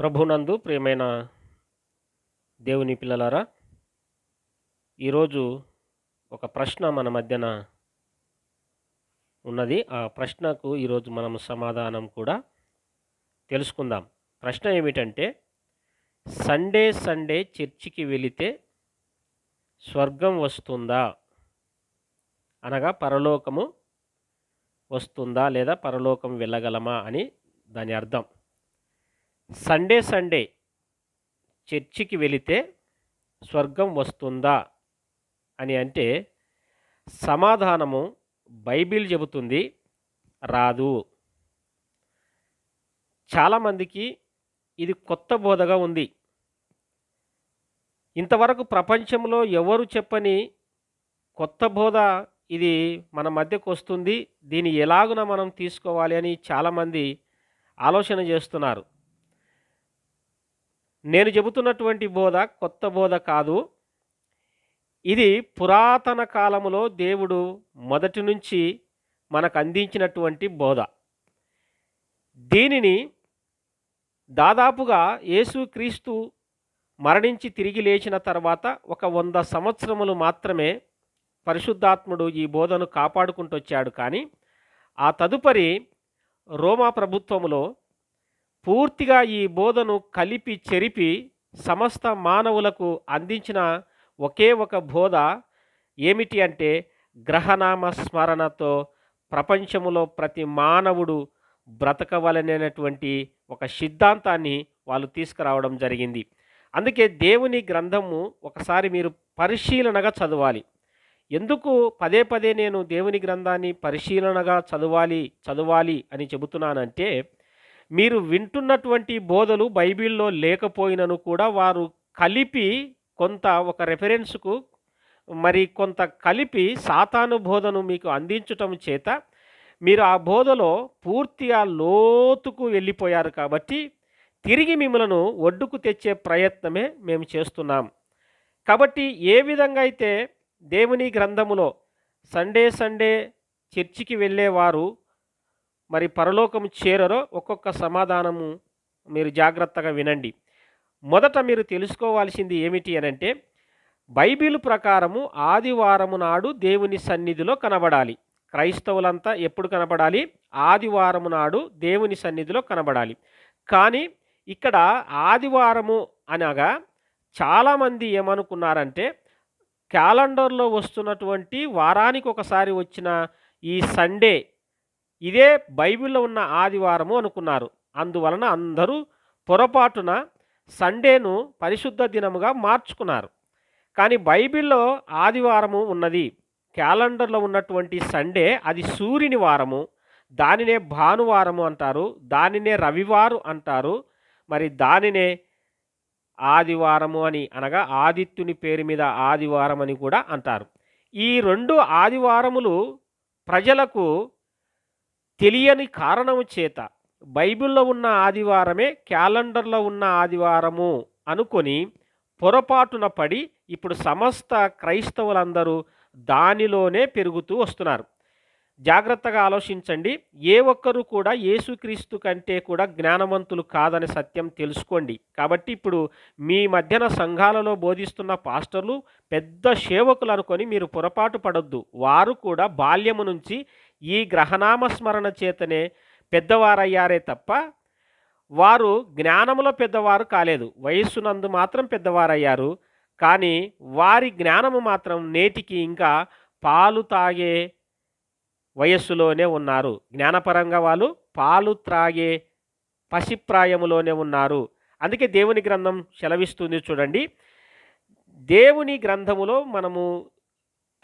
ప్రభునందు ప్రియమైన దేవుని పిల్లలారా ఈరోజు ఒక ప్రశ్న మన మధ్యన ఉన్నది. ఆ ప్రశ్నకు ఈరోజు మనం సమాధానం కూడా తెలుసుకుందాం. ప్రశ్న ఏమిటంటే సండే సండే చర్చికి వెళితే స్వర్గం వస్తుందా? అనగా పరలోకము వస్తుందా లేదా పరలోకం వెళ్ళగలమా అని దాని అర్థం. సండే సండే చర్చికి వెళితే స్వర్గం వస్తుందా అని అంటే సమాధానము బైబిల్ చెబుతుంది రాదు. చాలామందికి ఇది కొత్త బోధగా ఉంది. ఇంతవరకు ప్రపంచంలో ఎవరు చెప్పని కొత్త బోధ ఇది మన మధ్యకు వస్తుంది దీన్ని ఎలాగున మనం తీసుకోవాలి అని చాలామంది ఆలోచన చేస్తున్నారు. నేను చెబుతున్నటువంటి బోధ కొత్త బోధ కాదు. ఇది పురాతన కాలములో దేవుడు మొదటి నుంచి మనకు అందించినటువంటి బోధ. దీనిని దాదాపుగా యేసుక్రీస్తు మరణించి తిరిగి లేచిన తర్వాత ఒక వంద సంవత్సరములు మాత్రమే పరిశుద్ధాత్ముడు ఈ బోధను కాపాడుకుంటూ వచ్చాడు కానీ ఆ తదుపరి రోమా ప్రభుత్వములో పూర్తిగా ఈ బోధను కలిపి చెరిపి సమస్త మానవులకు అందించిన ఒకే ఒక బోధ ఏమిటి అంటే గ్రహనామ స్మరణతో ప్రపంచములో ప్రతి మానవుడు బ్రతకవలనటువంటి ఒక సిద్ధాంతాన్ని వాళ్ళు తీసుకురావడం జరిగింది. అందుకే దేవుని గ్రంథము ఒకసారి మీరు పరిశీలనగా చదవాలి. ఎందుకు పదే పదే నేను దేవుని గ్రంథాన్ని పరిశీలనగా చదవాలి చదవాలి అని చెబుతున్నానంటే మీరు వింటున్నటువంటి బోధలు బైబిల్లో లేకపోయినను కూడా వారు కలిపి కొంత ఒక రెఫరెన్స్కు మరి కొంత కలిపి సాతాను బోధను మీకు అందించటం చేత మీరు ఆ బోధలో పూర్తిగా లోతుకు వెళ్ళిపోయారు కాబట్టి తిరిగి మిమ్మలను ఒడ్డుకు తెచ్చే ప్రయత్నమే మేము చేస్తున్నాం. కాబట్టి ఏ విధంగా అయితే దేవుని గ్రంథములో సండే సండే చర్చికి వెళ్ళేవారు మరి పరలోకము చేరరో ఒక్కొక్క సమాధానము మీరు జాగ్రత్తగా వినండి. మొదట మీరు తెలుసుకోవాల్సింది ఏమిటి అని అంటే బైబిల్ ప్రకారము ఆదివారము నాడు దేవుని సన్నిధిలో కనబడాలి. క్రైస్తవులంతా ఎప్పుడు కనబడాలి? ఆదివారము నాడు దేవుని సన్నిధిలో కనబడాలి. కానీ ఇక్కడ ఆదివారము అనగా చాలామంది ఏమనుకున్నారంటే క్యాలెండర్లో వస్తున్నటువంటి వారానికి ఒకసారి వచ్చిన ఈ సండే ఇదే బైబిల్లో ఉన్న ఆదివారము అనుకున్నారు. అందువలన అందరూ పొరపాటున సండేను పరిశుద్ధ దినముగా మార్చుకున్నారు. కానీ బైబిల్లో ఆదివారము ఉన్నది. క్యాలెండర్లో ఉన్నటువంటి సండే అది సూర్యుని వారము. దానినే భానువారము అంటారు. దానినే రవివారు అంటారు. మరి దానినే ఆదివారము అని అనగా ఆదిత్యుని పేరు మీద ఆదివారం అని కూడా అంటారు. ఈ రెండు ఆదివారములు ప్రజలకు తెలియని కారణము చేత బైబిల్లో ఉన్న ఆదివారమే క్యాలెండర్లో ఉన్న ఆదివారము అనుకొని పొరపాటున పడి ఇప్పుడు సమస్త క్రైస్తవులందరూ దానిలోనే పెరుగుతూ వస్తున్నారు. జాగ్రత్తగా ఆలోచించండి. ఏ ఒక్కరు కూడా యేసుక్రీస్తు కంటే కూడా జ్ఞానవంతులు కాదని సత్యం తెలుసుకోండి. కాబట్టి ఇప్పుడు మీ మధ్యన సంఘాలలో బోధిస్తున్న పాస్టర్లు పెద్ద సేవకులు అనుకొని మీరు పొరపాటు పడొద్దు. వారు కూడా బాల్యము నుంచి ఈ గ్రహనామ స్మరణ చేతనే పెద్దవారయ్యారే తప్ప వారు జ్ఞానములో పెద్దవారు కాలేదు. వయస్సునందు మాత్రం పెద్దవారయ్యారు. కానీ వారి జ్ఞానము మాత్రం నేటికి ఇంకా పాలు తాగే వయస్సులోనే ఉన్నారు. జ్ఞానపరంగా వాళ్ళు పాలు త్రాగే పసిప్రాయములోనే ఉన్నారు. అందుకే దేవుని గ్రంథం సెలవిస్తుంది చూడండి. దేవుని గ్రంథములో మనము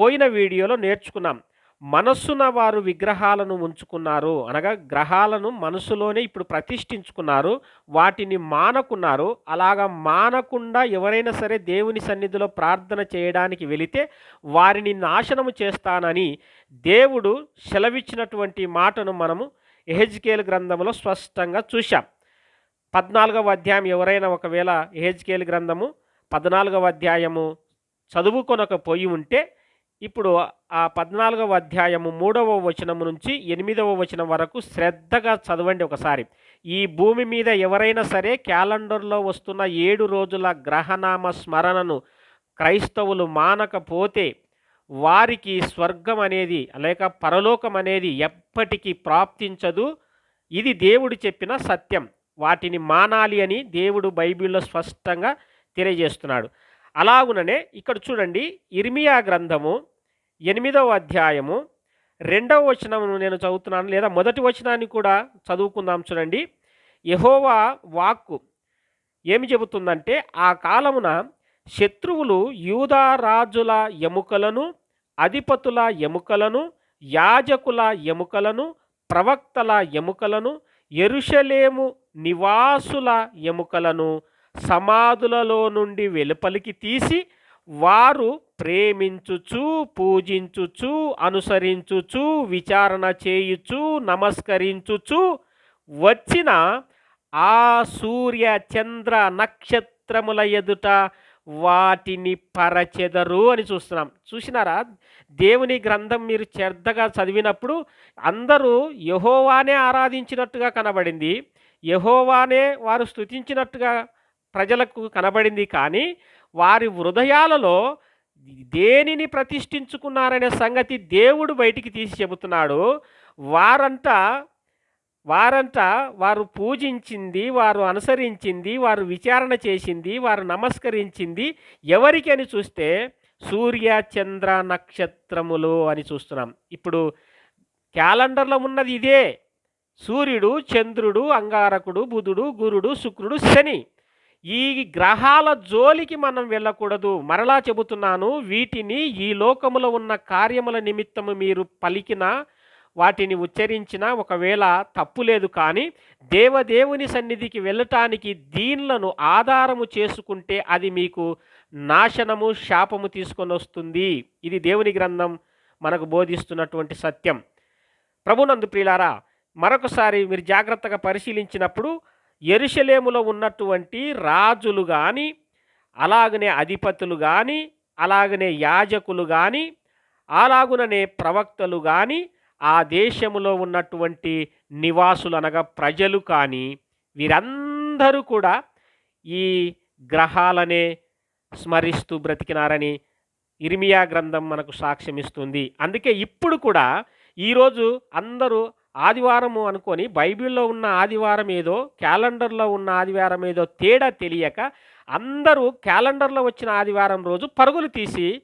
పోయిన వీడియోలో నేర్చుకున్నాం. మనస్సున వారు విగ్రహాలను ఉంచుకున్నారు. అనగా గ్రహాలను మనసులోనే ఇప్పుడు ప్రతిష్ఠించుకున్నారు. వాటిని మానకున్నారు. అలాగా మానకుండా ఎవరైనా సరే దేవుని సన్నిధిలో ప్రార్థన చేయడానికి వెళితే వారిని నాశనము చేస్తానని దేవుడు సెలవిచ్చినటువంటి మాటను మనము ఎహెజ్కేల్ గ్రంథంలో స్పష్టంగా చూశాం. పద్నాలుగవ అధ్యాయం ఎవరైనా ఒకవేళ ఎహెజ్కేల్ గ్రంథము పద్నాలుగవ అధ్యాయము చదువుకొనకపోయి ఉంటే ఇప్పుడు ఆ పద్నాలుగవ అధ్యాయము మూడవ వచనం నుంచి ఎనిమిదవ వచనం వరకు శ్రద్ధగా చదవండి ఒకసారి. ఈ భూమి మీద ఎవరైనా సరే క్యాలెండర్లో వస్తున్న ఏడు రోజుల గ్రహనామ స్మరణను క్రైస్తవులు మానకపోతే వారికి స్వర్గం అనేది లేక పరలోకం అనేది ఎప్పటికీ ప్రాప్తించదు. ఇది దేవుడు చెప్పిన సత్యం. వాటిని మానాలి అని దేవుడు బైబిల్లో స్పష్టంగా తెలియజేస్తున్నాడు. అలాగుననే ఇక్కడ చూడండి ఇర్మియా గ్రంథము ఎనిమిదవ అధ్యాయము రెండవ వచనమును నేను చదువుతున్నాను లేదా మొదటి వచనాన్ని కూడా చదువుకుందాం చూడండి. యహోవా వాక్కు ఏమి చెబుతుందంటే ఆ కాలమున శత్రువులు యూదా రాజుల ఎముకలను అధిపతుల ఎముకలను యాజకుల ఎముకలను ప్రవక్తల ఎముకలను ఎరుషలేము నివాసుల ఎముకలను సమాధులలో నుండి వెలుపలికి తీసి వారు ప్రేమించుచు పూజించుచు అనుసరించుచు విచారణ చేయుచు నమస్కరించుచు వచ్చిన ఆ సూర్య చంద్ర నక్షత్రముల ఎదుట వాటిని పరచెదరు అని చూస్తున్నాం. చూసినారా? దేవుని గ్రంథం మీరు శ్రద్ధగా చదివినప్పుడు అందరూ యహోవానే ఆరాధించినట్టుగా కనబడింది. యహోవానే వారు స్తుతించినట్టుగా ప్రజలకు కనబడింది కానీ వారి హృదయాలలో దేనిని ప్రతిష్ఠించుకున్నారనే సంగతి దేవుడు బయటికి తీసి చెబుతున్నాడు. వారంతా వారంతా వారు పూజించింది వారు అనుసరించింది వారు విచారణ చేసింది వారు నమస్కరించింది ఎవరికి అని చూస్తే సూర్య చంద్ర నక్షత్రములు అని చూస్తున్నాం. ఇప్పుడు క్యాలెండర్లో ఉన్నది ఇదే. సూర్యుడు చంద్రుడు అంగారకుడు బుధుడు గురుడు శుక్రుడు శని. ఈ గ్రహాల జోలికి మనం వెళ్ళకూడదు. మరలా చెబుతున్నాను వీటిని ఈ లోకములో ఉన్న కార్యముల నిమిత్తము మీరు పలికిన వాటిని ఉచ్చరించిన ఒకవేళ తప్పు లేదు కానీ దేవదేవుని సన్నిధికి వెళ్ళటానికి దీన్లను ఆధారము చేసుకుంటే అది మీకు నాశనము శాపము తీసుకొని వస్తుంది. ఇది దేవుని గ్రంథం మనకు బోధిస్తున్నటువంటి సత్యం. ప్రభునందు ప్రియులారా మరొకసారి మీరు జాగ్రత్తగా పరిశీలించినప్పుడు ఎరుషలేములో ఉన్నటువంటి రాజులు కానీ అలాగనే అధిపతులు కానీ అలాగనే యాజకులు కానీ అలాగుననే ప్రవక్తలు కానీ ఆ దేశములో ఉన్నటువంటి నివాసులు అనగా ప్రజలు కానీ వీరందరూ కూడా ఈ గ్రహాలనే స్మరిస్తూ బ్రతికినారని ఇర్మియా గ్రంథం మనకు సాక్ష్యం ఇస్తుంది అందుకే ఇప్పుడు కూడా ఈరోజు అందరూ ఆదివారము అనుకొని బైబిల్లో ఉన్న ఆదివారం ఏదో క్యాలెండర్లో ఉన్న ఆదివారం ఏదో తేడా తెలియక అందరూ క్యాలెండర్లో వచ్చిన ఆదివారం రోజు పరుగులు తీసి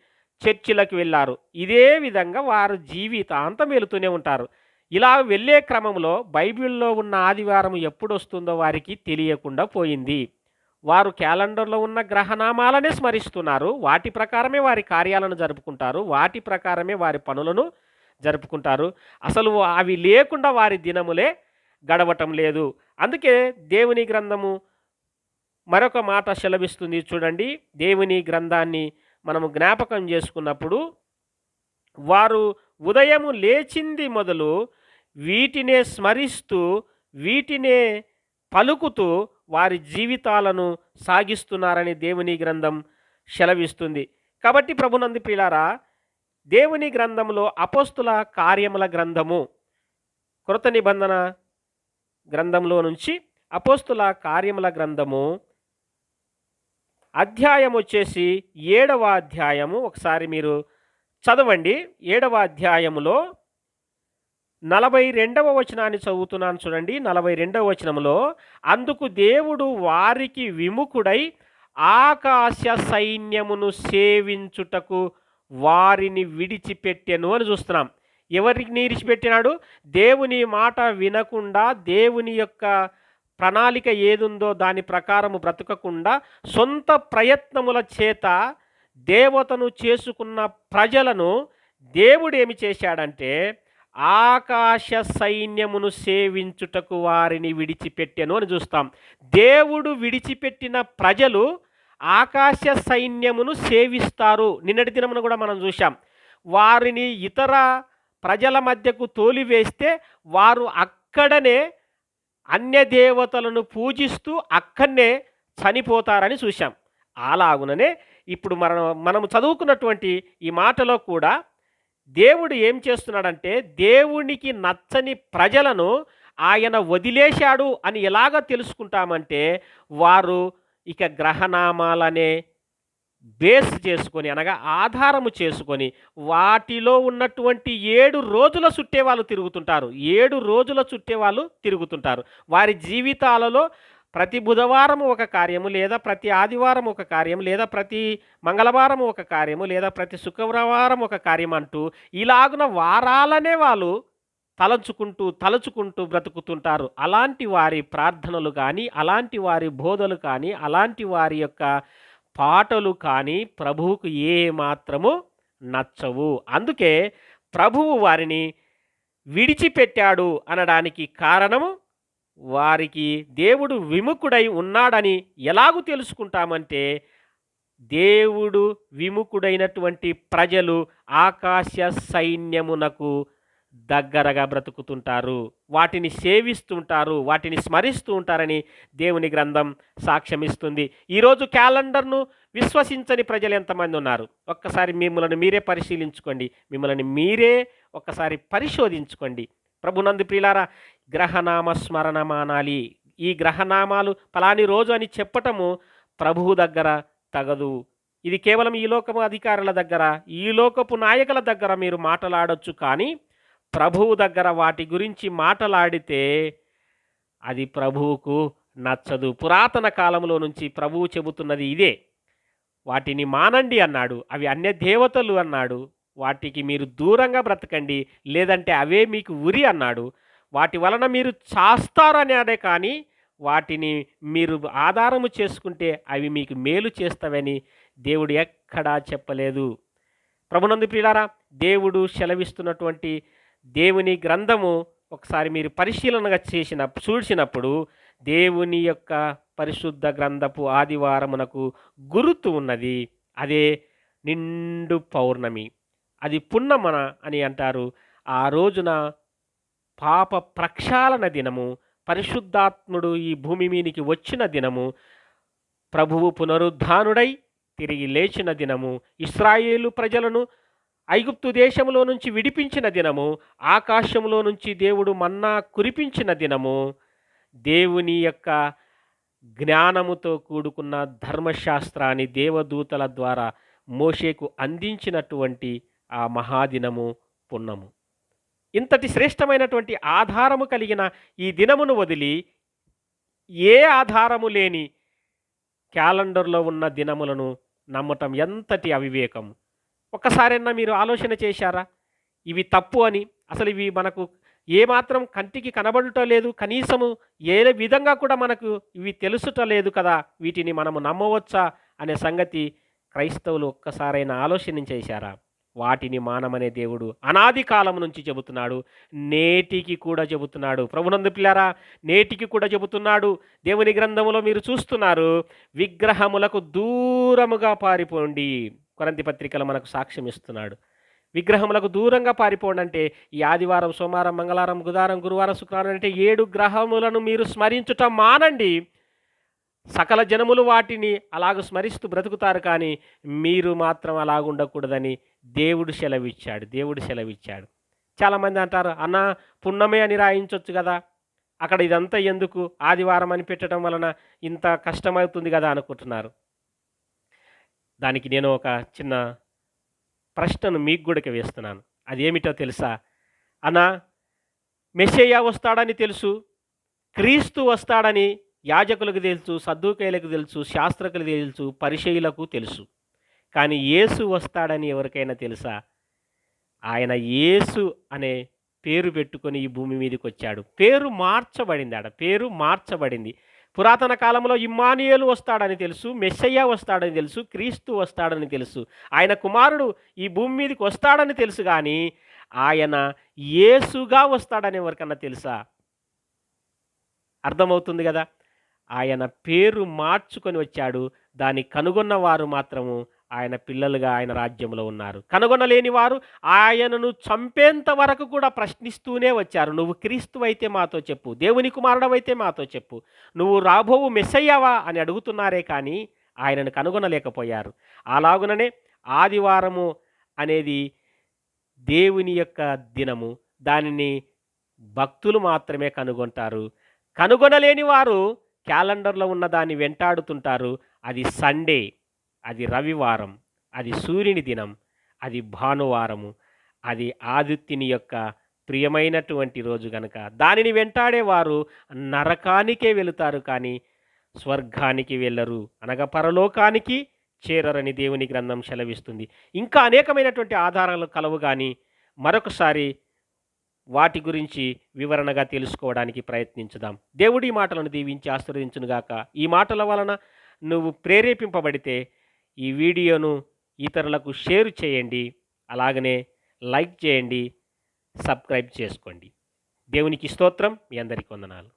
చర్చిలకు వెళ్ళారు. ఇదే విధంగా వారు జీవితాంతం వెళుతూనే ఉంటారు. ఇలా వెళ్ళే క్రమంలో బైబిల్లో ఉన్న ఆదివారం ఎప్పుడు వస్తుందో వారికి తెలియకుండా పోయింది. వారు క్యాలెండర్లో ఉన్న గ్రహనామాలనే స్మరిస్తున్నారు. వాటి ప్రకారమే వారి కార్యాలను జరుపుకుంటారు. వాటి ప్రకారమే వారి పనులను జరుపుకుంటారు. అసలు అవి లేకుండా వారి దినములే గడవటం లేదు. అందుకే దేవుని గ్రంథము మరొక మాట సెలవిస్తుంది చూడండి. దేవుని గ్రంథాన్ని మనము జ్ఞాపకం చేసుకున్నప్పుడు వారు ఉదయము లేచింది మొదలు వీటినే స్మరిస్తూ వీటినే పలుకుతూ వారి జీవితాలను సాగిస్తున్నారని దేవుని గ్రంథం సెలవిస్తుంది. కాబట్టి ప్రభునంది పిల్లారా దేవుని గ్రంథంలో అపోస్తుల కార్యముల గ్రంథము. కృత నిబంధన గ్రంథంలో నుంచి అపోస్తుల కార్యముల గ్రంథము. అధ్యాయం వచ్చేసి ఏడవ అధ్యాయము. ఒకసారి మీరు చదవండి. ఏడవ అధ్యాయములో నలభై రెండవ వచనాన్ని చదువుతున్నాను చూడండి. నలభై రెండవ వచనంలో అందుకు దేవుడు వారికి విముఖుడై ఆకాశ సైన్యమును సేవించుటకు వారిని విడిచిపెట్టెను అని చూస్తున్నాం. ఎవరికి విడిచిపెట్టినాడు? దేవుని మాట వినకుండా దేవుని యొక్క ప్రణాళిక ఏదుందో దాని ప్రకారము బ్రతకకుండా సొంత ప్రయత్నముల చేత దేవతను చేసుకున్న ప్రజలను దేవుడు ఏమి చేశాడంటే ఆకాశ సైన్యమును సేవించుటకు వారిని విడిచిపెట్టెను అని చూస్తాం. దేవుడు విడిచిపెట్టిన ప్రజలు ఆకాశ సైన్యమును సేవిస్తారు. నిన్నటి దినమున కూడా మనం చూసాం వారిని ఇతర ప్రజల మధ్యకు తోలివేస్తే వారు అక్కడనే అన్య దేవతలను పూజిస్తూ అక్కడనే చనిపోతారని చూశాం. అలాగుననే ఇప్పుడు మనం మనం చదువుకున్నటువంటి ఈ మాటలో కూడా దేవుడు ఏం చేస్తున్నాడంటే దేవునికి నచ్చని ప్రజలను ఆయన వదిలేశాడు అని ఎలాగ తెలుసుకుంటామంటే వారు ఇక గ్రహనామాలనే బేస్ చేసుకొని అనగా ఆధారము చేసుకొని వాటిలో ఉన్నటువంటి ఏడు రోజుల చుట్టే వాళ్ళు తిరుగుతుంటారు. ఏడు రోజుల చుట్టే వాళ్ళు తిరుగుతుంటారు. వారి జీవితాలలో ప్రతి బుధవారం ఒక కార్యము లేదా ప్రతి ఆదివారం ఒక కార్యం లేదా ప్రతి మంగళవారం ఒక కార్యము లేదా ప్రతి శుక్రవారం ఒక కార్యం అంటూ ఇలాగున వారాలనే వాళ్ళు తలచుకుంటూ తలచుకుంటూ బ్రతుకుతుంటారు. అలాంటి వారి ప్రార్థనలు కానీ అలాంటి వారి బోధలు కానీ అలాంటి వారి యొక్క పాటలు కానీ ప్రభువుకు ఏ మాత్రము నచ్చవు. అందుకే ప్రభువు వారిని విడిచిపెట్టాడు అనడానికి కారణము వారికి దేవుడు విముఖుడై ఉన్నాడని ఎలాగూ తెలుసుకుంటామంటే దేవుడు విముఖుడైనటువంటి ప్రజలు ఆకాశ సైన్యమునకు దగ్గరగా బ్రతుకుతుంటారు. వాటిని సేవిస్తుంటారు. వాటిని స్మరిస్తూ ఉంటారని దేవుని గ్రంథం సాక్ష్యమిస్తుంది. ఈరోజు క్యాలెండర్ను విశ్వసించని ప్రజలు ఎంతమంది ఉన్నారు? ఒక్కసారి మిమ్మల్ని మీరే పరిశీలించుకోండి. మిమ్మల్ని మీరే ఒక్కసారి పరిశోధించుకోండి. ప్రభునందు ప్రియులారా గ్రహనామ స్మరణ మానాలి. ఈ గ్రహనామాలు ఫలాని రోజు అని చెప్పటము ప్రభువు దగ్గర తగదు. ఇది కేవలం ఈ లోకము అధికారుల దగ్గర ఈ లోకపు నాయకుల దగ్గర మీరు మాట్లాడొచ్చు కానీ ప్రభువు దగ్గర వాటి గురించి మాటలాడితే అది ప్రభువుకు నచ్చదు. పురాతన కాలంలో నుంచి ప్రభువు చెబుతున్నది ఇదే. వాటిని మానండి అన్నాడు. అవి అన్య దేవతలు అన్నాడు. వాటికి మీరు దూరంగా బ్రతకండి. లేదంటే అవే మీకు ఉరి అన్నాడు. వాటి వలన మీరు చాస్తారనే కానీ వాటిని మీరు ఆధారము చేసుకుంటే అవి మీకు మేలు చేస్తావని దేవుడు ఎక్కడా చెప్పలేదు. ప్రభునందు ప్రియులారా దేవుడు సెలవిస్తున్నటువంటి దేవుని గ్రంథము ఒకసారి మీరు పరిశీలనగా చేసిన చూసినప్పుడు దేవుని యొక్క పరిశుద్ధ గ్రంథపు ఆదివారమునకు గుర్తు ఉన్నది. అదే నిండు పౌర్ణమి. అది పున్నమన అని అంటారు. ఆ రోజున పాప ప్రక్షాళన దినము పరిశుద్ధాత్ముడు ఈ భూమి మీనికి వచ్చిన దినము ప్రభువు పునరుద్ధానుడై తిరిగి లేచిన దినము ఇస్రాయేలు ప్రజలను ఐగుప్తు దేశంలో నుంచి విడిపించిన దినము ఆకాశంలో నుంచి దేవుడు మన్నా కురిపించిన దినము. దేవుని యొక్క జ్ఞానముతో కూడుకున్న ధర్మశాస్త్రాన్ని దేవదూతల ద్వారా మోషేకు అందించినటువంటి ఆ మహాదినము పున్నము. ఇంతటి శ్రేష్టమైనటువంటి ఆధారము కలిగిన ఈ దినమును వదిలి ఏ ఆధారము లేని క్యాలెండర్లో ఉన్న దినములను నమ్మటం ఎంతటి అవివేకం ఒక్కసారైనా మీరు ఆలోచన చేశారా? ఇవి తప్పు అని. అసలు ఇవి మనకు ఏమాత్రం కంటికి కనబడటం లేదు. కనీసము ఏ విధంగా కూడా మనకు ఇవి తెలుసుట లేదు కదా. వీటిని మనము నమ్మవచ్చా? అనే సంగతి క్రైస్తవులు ఒక్కసారైనా ఆలోచన చేశారా? వాటిని మానమనే దేవుడు అనాది కాలం నుంచి చెబుతున్నాడు. నేటికి కూడా చెబుతున్నాడు. ప్రభునందు పిల్లారా నేటికి కూడా చెబుతున్నాడు. దేవుని గ్రంథములో మీరు చూస్తున్నారు. విగ్రహములకు దూరముగా పారిపోండి. కొరంతి పత్రికలు మనకు సాక్ష్యం ఇస్తున్నాడు. విగ్రహములకు దూరంగా పారిపోండి అంటే ఈ ఆదివారం సోమవారం మంగళవారం బుధవారం గురువారం శుక్రవారం అంటే ఏడు గ్రహములను మీరు స్మరించుట మానండి. సకల జనములు వాటిని అలాగ స్మరిస్తూ బ్రతుకుతారు కానీ మీరు మాత్రం అలాగుండకూడదని దేవుడు సెలవిచ్చాడు దేవుడు సెలవిచ్చాడు. చాలామంది అంటారు అన్న పున్నమే అని రాయించవచ్చు కదా. అక్కడ ఇదంతా ఎందుకు? ఆదివారం అని పెట్టడం వలన ఇంత కష్టమవుతుంది కదా అనుకుంటున్నారు. దానికి నేను ఒక చిన్న ప్రశ్నను మీకు కూడా వేస్తున్నాను. అదేమిటో తెలుసా? అన్నా మెస్సయ్య వస్తాడని తెలుసు క్రీస్తు వస్తాడని యాజకులకు తెలుసు సద్దుకైలకు తెలుసు శాస్త్రకులకు తెలుసు పరిచయులకు తెలుసు. కానీ యేసు వస్తాడని ఎవరికైనా తెలుసా? ఆయన యేసు అనే పేరు పెట్టుకొని ఈ భూమి మీదకి వచ్చాడు. పేరు మార్చబడింది ఆడ పేరు మార్చబడింది. పురాతన కాలంలో ఇమ్మానియేలు వస్తాడని తెలుసు మెస్సయ్య వస్తాడని తెలుసు క్రీస్తు వస్తాడని తెలుసు. ఆయన కుమారుడు ఈ భూమి మీదకి వస్తాడని తెలుసు కానీ ఆయన యేసుగా వస్తాడని ఎవరికన్నా తెలుసా? అర్థమవుతుంది కదా? ఆయన పేరు మార్చుకొని వచ్చాడు. దాన్ని కనుగొన్న వారు మాత్రము ఆయన పిల్లలుగా ఆయన రాజ్యంలో ఉన్నారు. కనుగొనలేని వారు ఆయనను చంపేంత వరకు కూడా ప్రశ్నిస్తూనే వచ్చారు. నువ్వు క్రీస్తు అయితే మాతో చెప్పు దేవుని కుమారుడవైతే మాతో చెప్పు నువ్వు రాబోవు మెస్సయ్యావా అని అడుగుతున్నారే కానీ ఆయనను కనుగొనలేకపోయారు. అలాగుననే ఆదివారము అనేది దేవుని యొక్క దినము. దానిని భక్తులు మాత్రమే కనుగొంటారు. కనుగొనలేని వారు క్యాలెండర్లో ఉన్న దాన్ని వెంటాడుతుంటారు. అది సండే. అది రవివారం అది సూర్యుని దినం అది భానువారము అది ఆదిత్యుని యొక్క ప్రియమైనటువంటి రోజు గనక. దానిని వెంటాడేవారు నరకానికే వెళుతారు కానీ స్వర్గానికి వెళ్ళరు. అనగా పరలోకానికి చేరరని దేవుని గ్రంథం సెలవిస్తుంది. ఇంకా అనేకమైనటువంటి ఆధారాలు కలవు కానీ మరొకసారి వాటి గురించి వివరణగా తెలుసుకోవడానికి ప్రయత్నించుదాం. దేవుడి మాటలను దీవించి ఆశీర్వదించునుగాక. ఈ మాటల వలన నువ్వు ప్రేరేపింపబడితే ఈ వీడియోను ఇతరులకు షేర్ చేయండి అలాగనే లైక్ చేయండి సబ్స్క్రైబ్ చేసుకోండి. దేవునికి స్తోత్రం మీ అందరికీ వందనాలు.